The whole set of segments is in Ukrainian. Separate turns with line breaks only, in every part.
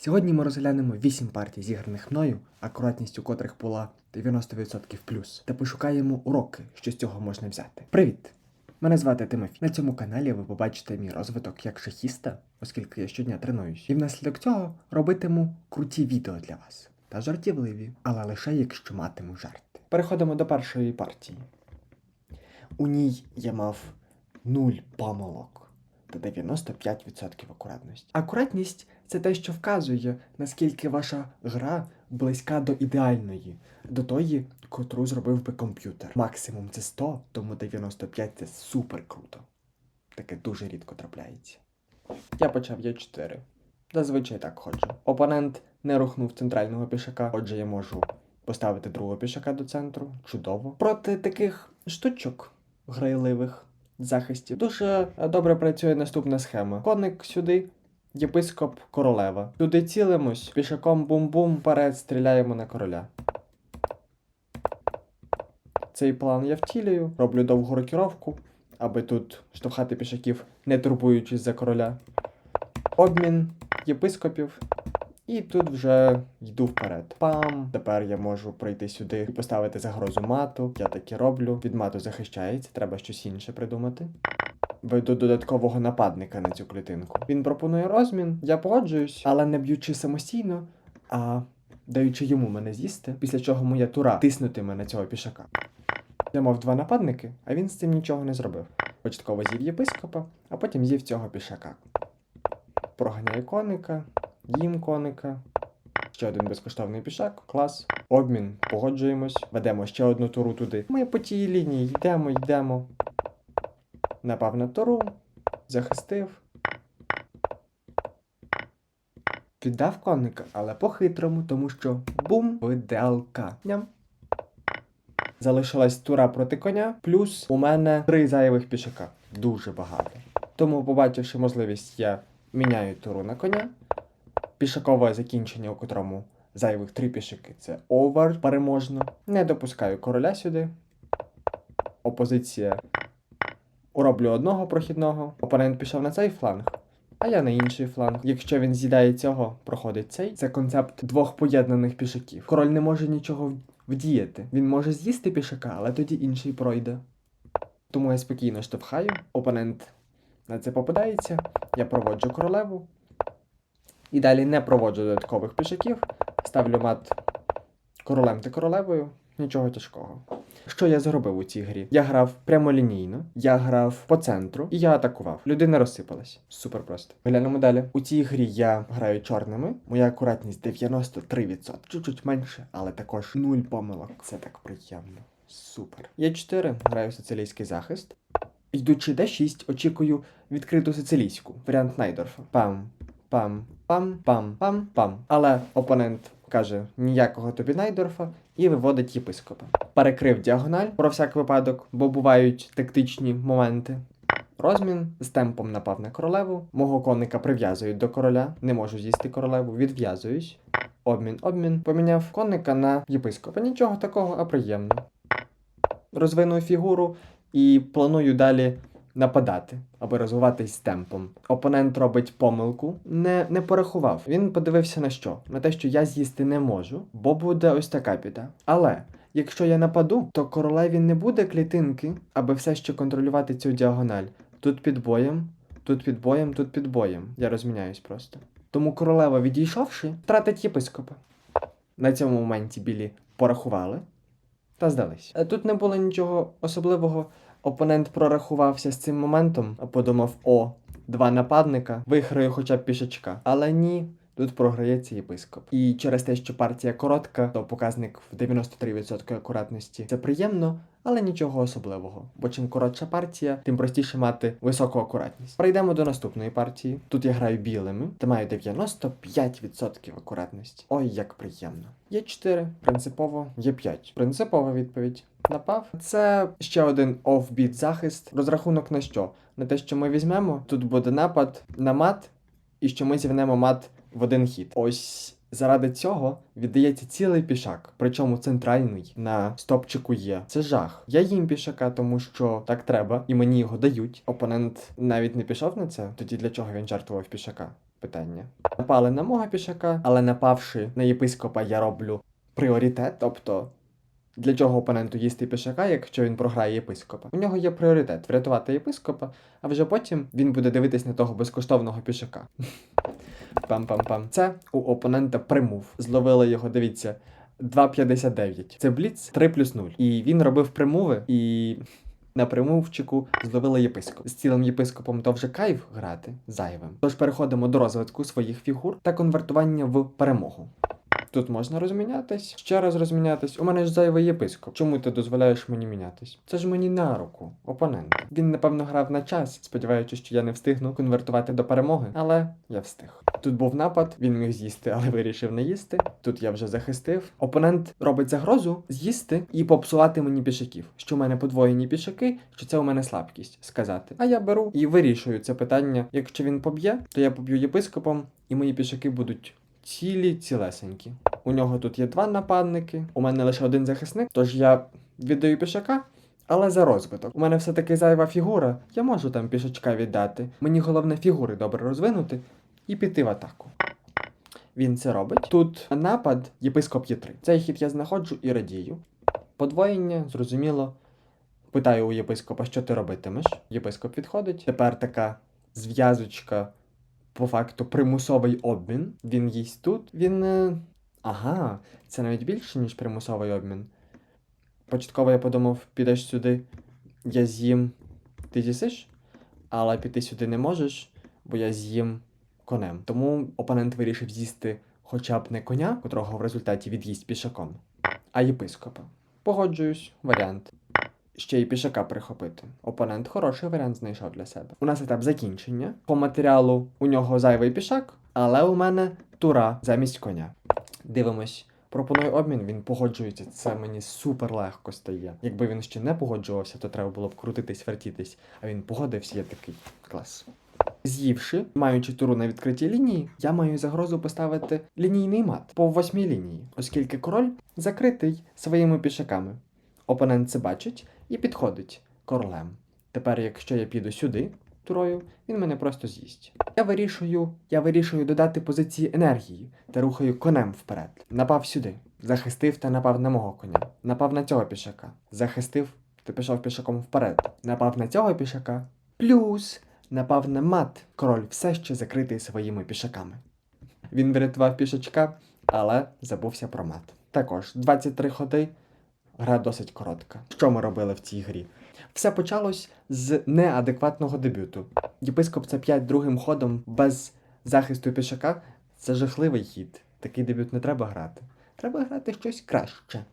Сьогодні ми розглянемо 8 партій, зіграних мною, акуратність у котрих була 90% плюс, та пошукаємо уроки, що з цього можна взяти. Привіт! Мене звати Тимофій. На цьому каналі ви побачите мій розвиток як шахіста, оскільки я щодня тренуюсь, і внаслідок цього робитиму круті відео для вас. Та жартівливі, але лише якщо матиму жарти. Переходимо до першої партії. У ній я мав 0 помилок та 95% акуратності. Акуратність це те, що вказує, наскільки ваша гра близька до ідеальної, до тої, котру зробив би комп'ютер. Максимум це 100, тому 95 це супер круто. Таке дуже рідко трапляється. Я почав Є4. Зазвичай так ходжу. Опонент не рухнув центрального пішака, отже я можу поставити другого пішака до центру. Чудово. Проти таких штучок грайливих захистів дуже добре працює наступна схема. Коник сюди, єпископ королева. Туди цілимось, пішаком бум-бум, вперед стріляємо на короля. Цей план я втілюю, роблю довгу рокіровку, аби тут штовхати пішаків, не турбуючись за короля. Обмін єпископів. І тут вже йду вперед. Пам! Тепер я можу прийти сюди і поставити загрозу мату. Я так і роблю. Від мату захищається, треба щось інше придумати. Додаткового нападника на цю клітинку. Він пропонує розмін, я погоджуюсь, але не б'ючи самостійно, а даючи йому мене з'їсти, після чого моя тура тиснутиме на цього пішака. Я мав два нападники, а він з цим нічого не зробив. Початково з'їв єпископа, а потім з'їв цього пішака. Проганяє коника, їм коника. Ще один безкоштовний пішак, клас. Обмін, погоджуємось, ведемо ще одну туру туди. Ми по тій лінії йдемо, йдемо. Напав на туру, захистив. Віддав коника, але по-хитрому, тому що бум, виделка. Ням. Залишилась тура проти коня, плюс у мене три зайвих пішака. Дуже багато. Тому, побачивши можливість, я міняю туру на коня. Пішакове закінчення, у котрому зайвих три пішаки це овер переможно. Не допускаю короля сюди. Опозиція. Уроблю одного прохідного. Опонент пішов на цей фланг, а я на інший фланг. Якщо він з'їдає цього, проходить цей. Це концепт двох поєднаних пішаків. Король не може нічого вдіяти. Він може з'їсти пішака, але тоді інший пройде. Тому я спокійно штовхаю. Опонент на це попадається. Я проводжу королеву. І далі не проводжу додаткових пішаків. Ставлю мат королем та королевою. Нічого тяжкого. Що я зробив у цій грі? Я грав прямолінійно, я грав по центру і я атакував. Людина розсипалась. Супер просто. Глянемо далі. У цій грі я граю чорними. Моя акуратність 93%. Чуть-чуть менше, але також нуль помилок. Це так приємно. Супер. Я 4 граю сицилійський захист. Йдучи d6, очікую відкриту сицилійську. Варіант Найдорфа. Пам, пам, пам, пам, пам, пам. Але опонент каже ніякого тобі Найдорфа і виводить єпископа. Перекрив діагональ про всяк випадок, бо бувають тактичні моменти. Розмін з темпом напав на королеву. Мого коника прив'язують до короля. Не можу з'їсти королеву, відв'язуюсь. Обмін, обмін. Поміняв коника на єпископа. Нічого такого, а приємно. Розвинув фігуру і планую далі нападати, аби розвиватись темпом. Опонент робить помилку, не, не порахував. Він подивився на що? На те, що я з'їсти не можу, бо буде ось така біда. Але якщо я нападу, то королеві не буде клітинки, аби все ще контролювати цю діагональ. Тут під боєм, тут під боєм, тут під боєм. Я розміняюсь просто. Тому королева, відійшовши, втратить єпископа. На цьому моменті білі порахували та здались. Тут не було нічого особливого. Опонент прорахувався з цим моментом, а подумав: о, два нападника, виграю хоча б пішачка. Але ні, тут програється єпископ. І через те, що партія коротка, то показник в 93% акуратності це приємно, але нічого особливого. Бо чим коротша партія, тим простіше мати високу акуратність. Перейдемо до наступної партії. Тут я граю білими та маю 95% акуратності. Ой, як приємно. Є 4, принципово є 5. Принципова відповідь. Напав. Це ще один офбіт захист. Розрахунок на що? На те, що ми візьмемо, тут буде напад на мат, і що ми зівнемо мат в один хід. Ось заради цього віддається цілий пішак, причому центральний на стопчику є. Це жах. Я їм пішака, тому що так треба, і мені його дають. Опонент навіть не пішов на це. Тоді для чого він жартував пішака? питання. Напали на мого пішака, але напавши на єпископа, я роблю пріоритет. Тобто, для чого опоненту їсти пішака, якщо він програє єпископа? У нього є пріоритет врятувати єпископа, а вже потім він буде дивитись на того безкоштовного пішака. Пам-пам-пам. Це у опонента примув. Зловили його, дивіться, 2,59. Це бліц 3 плюс 0. І він робив примуви і. На примувчику зловили єпископ. З цілим єпископом то вже кайф грати зайвим. Тож переходимо до розвитку своїх фігур та конвертування в перемогу. Тут можна розмінятись, ще раз розмінятись. У мене ж зайвий єпископ. Чому ти дозволяєш мені мінятись? Це ж мені на руку, опонент. Він, напевно, грав на час, сподіваючись, що я не встигну конвертувати до перемоги, але я встиг. Тут був напад, він міг з'їсти, але вирішив не їсти. Тут я вже захистив. Опонент робить загрозу з'їсти і попсувати мені пішаків. Що в мене подвоєні пішаки, що це у мене слабкість сказати. А я беру і вирішую це питання. Якщо він поб'є, то я поб'ю єпископом, і мої пішаки будуть цілі, цілесенькі. У нього тут є два нападники, у мене лише один захисник, тож я віддаю пішака. Але за розвиток. У мене все-таки зайва фігура, я можу там пішачка віддати. Мені головне фігури добре розвинути і піти в атаку. Він це робить. Тут напад, єпископ є 3. Цей хід я знаходжу і радію. Подвоєння, зрозуміло. Питаю у єпископа, що ти робитимеш. Єпископ відходить. Тепер така зв'язочка, по факту, примусовий обмін. Він їсть тут. Він. е, Ага, це навіть більше, ніж примусовий обмін. Початково я подумав, підеш сюди, я з'їм, ти з'їсиш, але піти сюди не можеш, бо я з'їм конем. Тому опонент вирішив з'їсти хоча б не коня, котрого в результаті від'їсть пішаком, а єпископа. Погоджуюсь, варіант. Ще й пішака прихопити. Опонент хороший варіант знайшов для себе. У нас етап закінчення. По матеріалу у нього зайвий пішак, але у мене тура замість коня. Дивимось. Пропоную обмін, він погоджується. Це мені супер легко стає. Якби він ще не погоджувався, то треба було б крутитись, вертітись. А він погодився, я такий клас. З'ївши, маючи туру на відкритій лінії, я маю загрозу поставити лінійний мат по восьмій лінії, оскільки король закритий своїми пішаками. Опонент це бачить і підходить королем. Тепер, якщо я піду сюди турою, він мене просто з'їсть. Я вирішую, я вирішую додати позиції енергії та рухаю конем вперед. Напав сюди, захистив та напав на мого коня. Напав на цього пішака. Захистив та пішов пішаком вперед. Напав на цього пішака. Плюс напав на мат. Король все ще закритий своїми пішаками. Він врятував пішачка, але забувся про мат. Також 23 ходи. Гра досить коротка. Що ми робили в цій грі? Все почалось з неадекватного дебюту. Єпископ це 5 другим ходом без захисту пішака. Це жахливий хід. Такий дебют не треба грати. Треба грати щось краще.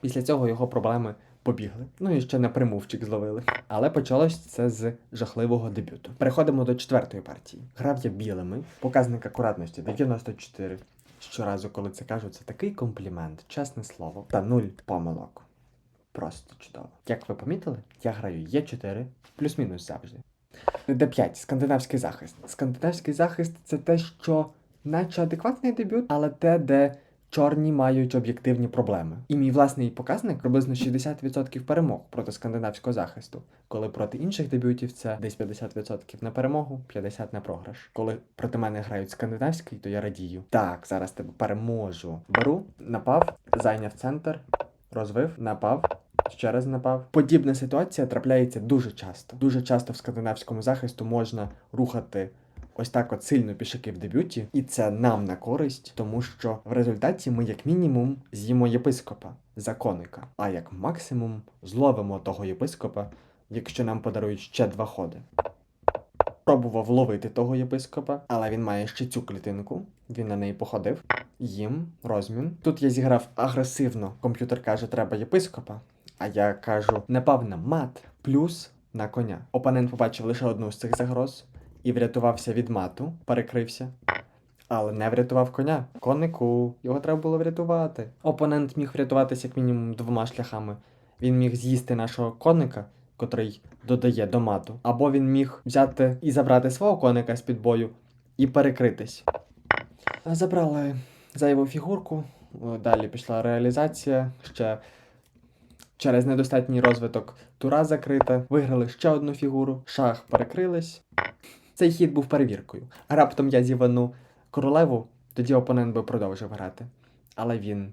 Після цього його проблеми побігли. Ну і ще на примувчик зловили. Але почалось це з жахливого дебюту. Переходимо до четвертої партії. Грав я білими, показник акуратності 94. Щоразу, коли це кажу, це такий комплімент, чесне слово. Та нуль помилок. Просто чудово. Як ви помітили, я граю Е4, плюс-мінус завжди. Д5 скандинавський захист. Скандинавський захист це те, що наче адекватний дебют, але те, де чорні мають об'єктивні проблеми. І мій власний показник приблизно 60% перемог проти скандинавського захисту, коли проти інших дебютів це десь 50% на перемогу, 50% на програш. Коли проти мене грають скандинавський, то я радію. Так, зараз тебе переможу. Беру, напав, зайняв центр, розвив, напав. Ще раз напав. Подібна ситуація трапляється дуже часто. Дуже часто в скандинавському захисту можна рухати ось так от сильно пішаки в дебюті, і це нам на користь, тому що в результаті ми, як мінімум, з'їмо єпископа, законника, а як максимум зловимо того єпископа, якщо нам подарують ще два ходи. Пробував ловити того єпископа, але він має ще цю клітинку. Він на неї походив. Їм розмін. Тут я зіграв агресивно. Комп'ютер каже, треба єпископа. А я кажу, напав на мат плюс на коня. Опонент побачив лише одну з цих загроз і врятувався від мату, перекрився. Але не врятував коня. Конику, його треба було врятувати. Опонент міг врятуватися як мінімум двома шляхами. Він міг з'їсти нашого коника, котрий додає до мату, або він міг взяти і забрати свого коника з-під бою і перекритись. Забрали зайву фігурку, далі пішла реалізація. Ще через недостатній розвиток тура закрита. Виграли ще одну фігуру, шах перекрились. Цей хід був перевіркою. А раптом я зівану королеву, тоді опонент би продовжив грати. Але він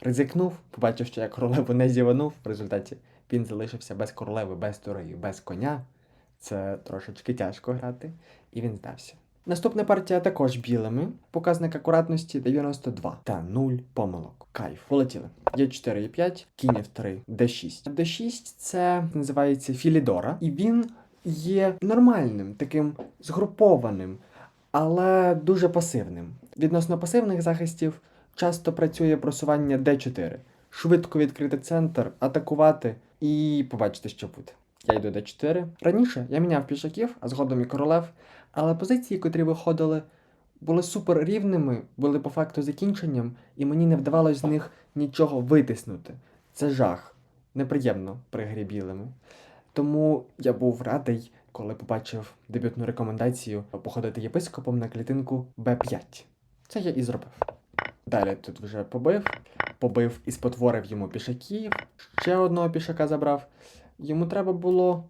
ризикнув, побачив, що я королеву не зіванув. В результаті він залишився без королеви, без тури, без коня. Це трошечки тяжко грати, і він здався. Наступна партія також білими. Показник акуратності 92 та 0 помилок. Кайф. Полетіли. Є 4 і 5, кінь F3, D6. D6 це називається Філідора, і він є нормальним, таким згрупованим, але дуже пасивним. Відносно пасивних захистів часто працює просування D4. Швидко відкрити центр, атакувати і побачити, що буде. Я йду D4. Раніше я міняв пішаків, а згодом і королев, але позиції, котрі виходили, були супер рівними, були по факту закінченням, і мені не вдавалося з них нічого витиснути. Це жах. Неприємно при білими. Тому я був радий, коли побачив дебютну рекомендацію походити єпископом на клітинку Б5. Це я і зробив. Далі тут вже побив, побив і спотворив йому пішаків, ще одного пішака забрав. Йому треба було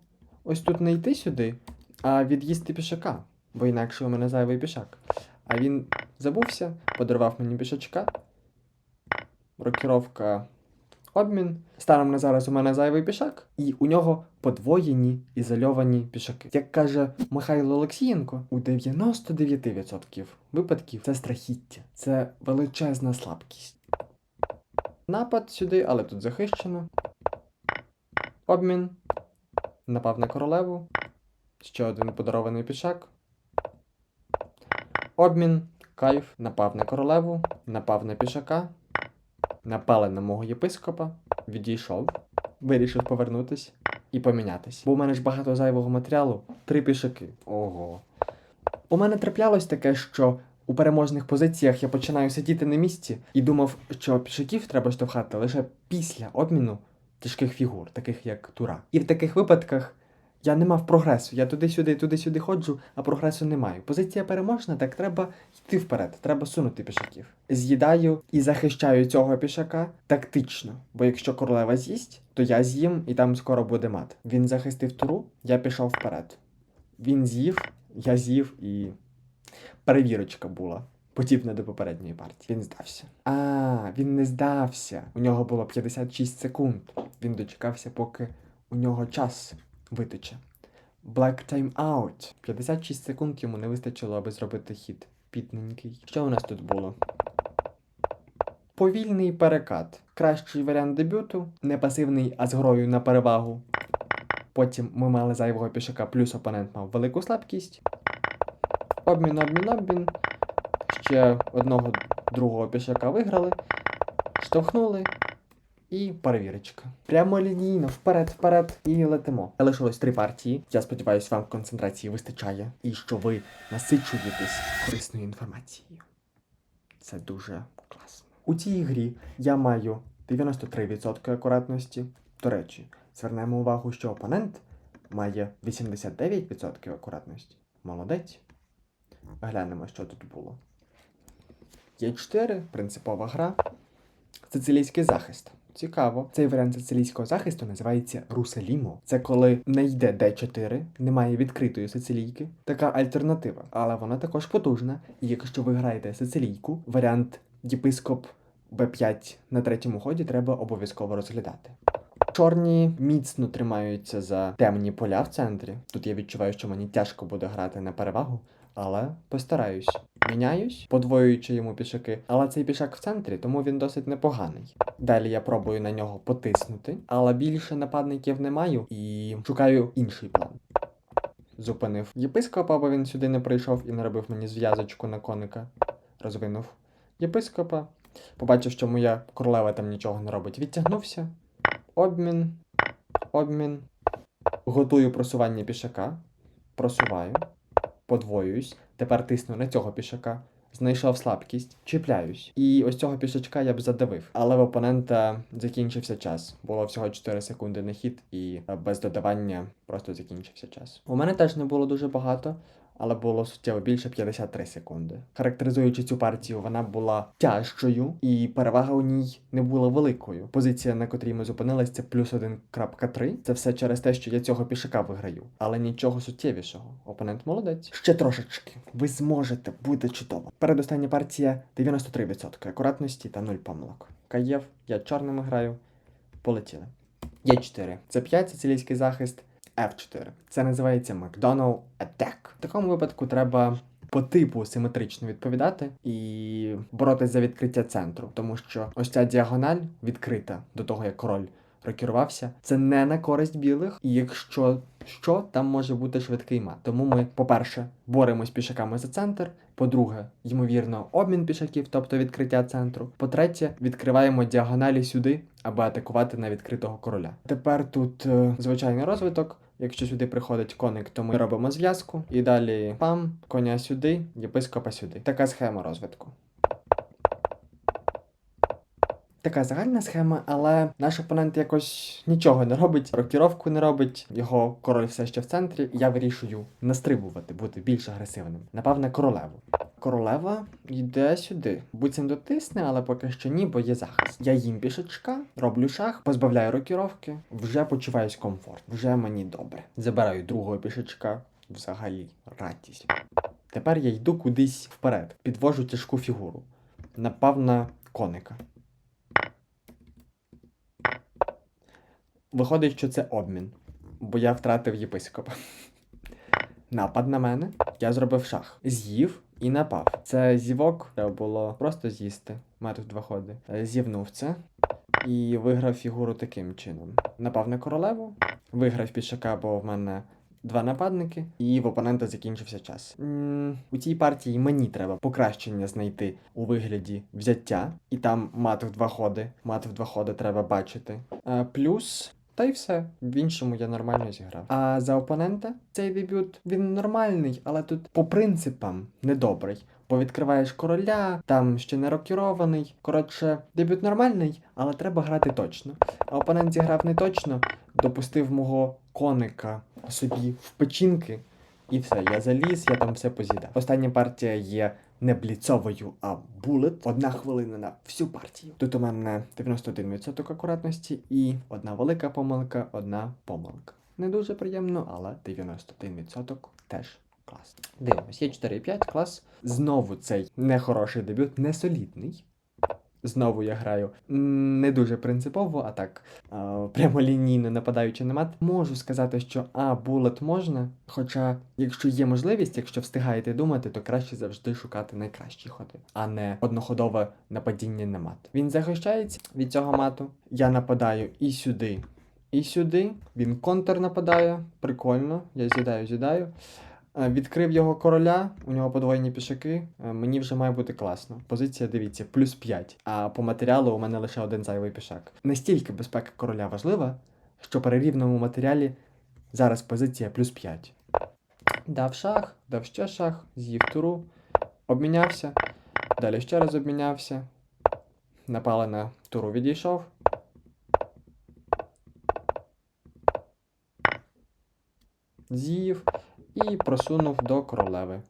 ось тут не йти сюди, а від'їсти пішака, бо інакше у мене зайвий пішак. А він забувся, подарував мені пішачка. Рокіровка обмін. Станом на зараз у мене зайвий пішак, і у нього подвоєні ізольовані пішаки. Як каже Михайло Олексієнко, у 99% випадків це страхіття, це величезна слабкість. Напад сюди, але тут захищено. Обмін. Напав на королеву. Ще один подарований пішак. Обмін. Кайф. Напав на королеву. Напав на пішака. Напали на мого єпископа. Відійшов. Вирішив повернутись і помінятись. Бо у мене ж багато зайвого матеріалу. Три пішаки. Ого. У мене траплялось таке, що у переможних позиціях я починаю сидіти на місці і думав, що пішаків треба штовхати лише після обміну тяжких фігур, таких як Тура. І в таких випадках я не мав прогресу. Я туди-сюди, туди-сюди ходжу, а прогресу не маю. Позиція переможна, так треба йти вперед, треба сунути пішаків. З'їдаю і захищаю цього пішака тактично. Бо якщо королева з'їсть, то я з'їм і там скоро буде мат. Він захистив туру, я пішов вперед. Він з'їв, я з'їв і перевірочка була. Подібна до попередньої партії. Він здався. А, він не здався. У нього було 56 секунд. Він дочекався, поки у нього час витече. Black time out. 56 секунд йому не вистачило, аби зробити хід. Підненький. Що у нас тут було? Повільний перекат. Кращий варіант дебюту. Не пасивний, а з грою на перевагу. Потім ми мали зайвого пішака, плюс опонент мав велику слабкість. Обмін, обмін, обмін. Ще одного другого пішака виграли. Штовхнули. І перевірочка. Прямо лінійно, вперед, вперед і летимо. Залишилось три партії. Я сподіваюся, вам концентрації вистачає і що ви насичуєтесь корисною інформацією. Це дуже класно. У цій грі я маю 93% акуратності. До речі, звернемо увагу, що опонент має 89% акуратності. Молодець. Глянемо, що тут було. Є 4 принципова гра. Сицилійський захист. Цікаво. Цей варіант сицилійського захисту називається Русалімо. Це коли не йде D4, немає відкритої сицилійки. Така альтернатива. Але вона також потужна. І якщо ви граєте сицилійку, варіант єпископ B5 на третьому ході треба обов'язково розглядати. Чорні міцно тримаються за темні поля в центрі. Тут я відчуваю, що мені тяжко буде грати на перевагу, але постараюсь. Міняюсь, подвоюючи йому пішаки, але цей пішак в центрі, тому він досить непоганий. Далі я пробую на нього потиснути, але більше нападників не маю і шукаю інший план. Зупинив єпископа, бо він сюди не прийшов і не робив мені зв'язочку на коника. Розвинув єпископа. Побачив, що моя королева там нічого не робить. Відтягнувся. Обмін. Обмін. Готую просування пішака. Просуваю. Подвоююсь. Тепер тисну на цього пішака. Знайшов слабкість, чіпляюсь. І ось цього пішачка я б задавив. Але в опонента закінчився час. Було всього 4 секунди на хід, і е, без додавання просто закінчився час. У мене теж не було дуже багато, але було суттєво більше 53 секунди. Характеризуючи цю партію, вона була тяжчою, і перевага у ній не була великою. Позиція, на котрій ми зупинились, це плюс 1.3. Це все через те, що я цього пішака виграю, але нічого суттєвішого. Опонент молодець. Ще трошечки. Ви зможете, буде чудово. Передостання партія 93% акуратності та 0 помилок. Каєв, я чорними граю. Полетіли. Є4. Це 5 сицилійський захист. F4. Це називається McDonald Attack. В такому випадку треба по типу симетрично відповідати і боротись за відкриття центру, тому що ось ця діагональ відкрита до того, як король рокірувався, це не на користь білих, і якщо що, там може бути швидкий мат. Тому ми, по-перше, боремось пішаками за центр. По-друге, ймовірно, обмін пішаків, тобто відкриття центру. По-третє, відкриваємо діагоналі сюди, аби атакувати на відкритого короля. Тепер тут е, звичайний розвиток. Якщо сюди приходить коник, то ми робимо зв'язку. І далі пам, коня сюди, єпископа сюди. Така схема розвитку. Така загальна схема, але наш опонент якось нічого не робить, рокіровку не робить, його король все ще в центрі. Я вирішую настрибувати, бути більш агресивним. Напав на королеву. Королева йде сюди. Буцім дотисне, але поки що ні, бо є захист. Я їм пішечка, роблю шах, позбавляю рокіровки, вже почуваюсь комфорт, вже мені добре. Забираю другого пішечка, взагалі радість. Тепер я йду кудись вперед, підвожу тяжку фігуру. Напав на коника. Виходить, що це обмін, бо я втратив єпископа. Напад на мене, я зробив шах. З'їв і напав. Це зівок, треба було просто з'їсти. Тут два ходи. Е, Зівнув це і виграв фігуру таким чином. Напав на королеву, виграв пішака, бо в мене два нападники, і в опонента закінчився час. м у цій партії мені треба покращення знайти у вигляді взяття, і там мат в два ходи. Мат в два ходи треба бачити. Е, плюс. Та й все. В іншому я нормально зіграв. А за опонента цей дебют він нормальний, але тут по принципам недобрий. Бо відкриваєш короля, там ще не рокірований. Коротше, дебют нормальний, але треба грати точно. А опонент зіграв не точно, допустив мого коника собі в печінки. І все, я заліз, я там все позідав. Остання партія є не бліцовою, а булет. Одна хвилина на всю партію. Тут у мене 91% акуратності і одна велика помилка, одна помилка. Не дуже приємно, але 91% теж клас. Дивимось, є 4-5, клас. Знову цей нехороший дебют, не солідний. Знову я граю не дуже принципово, а так прямолінійно нападаючи на мат. Можу сказати, що а, булет можна. Хоча, якщо є можливість, якщо встигаєте думати, то краще завжди шукати найкращі ходи, а не одноходове нападіння на мат. Він захищається від цього мату. Я нападаю і сюди, і сюди. Він контр нападає. Прикольно. Я з'їдаю, з'їдаю. Е, Відкрив його короля, у нього подвоєні пішаки. Е, Мені вже має бути класно. Позиція, дивіться, плюс 5. А по матеріалу у мене лише один зайвий пішак. Настільки безпека короля важлива, що при рівному матеріалі зараз позиція плюс 5. Дав шах, дав ще шах, з'їв туру, обмінявся, далі ще раз обмінявся. Напали на туру, відійшов. З'їв і просунув до королеви.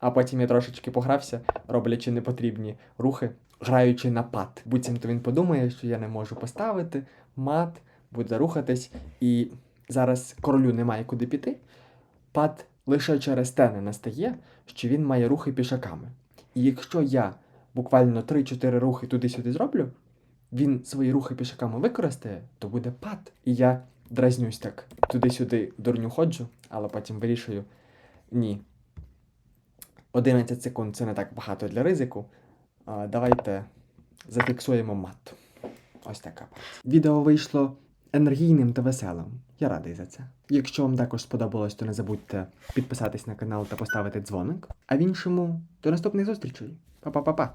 А потім я трошечки погрався, роблячи непотрібні рухи, граючи на пад. Буцімто він подумає, що я не можу поставити мат, буде рухатись, і зараз королю немає куди піти. Пад лише через те не настає, що він має рухи пішаками. І якщо я буквально 3-4 рухи туди-сюди зроблю, він свої рухи пішаками використає, то буде пад. І я дразнюсь так. Туди-сюди дурню ходжу, але потім вирішую. Ні. 11 секунд це не так багато для ризику. Давайте зафіксуємо мат. Ось така партія. Відео вийшло енергійним та веселим. Я радий за це. Якщо вам також сподобалось, то не забудьте підписатись на канал та поставити дзвоник. А в іншому до наступних зустрічей. Па-па-па-па!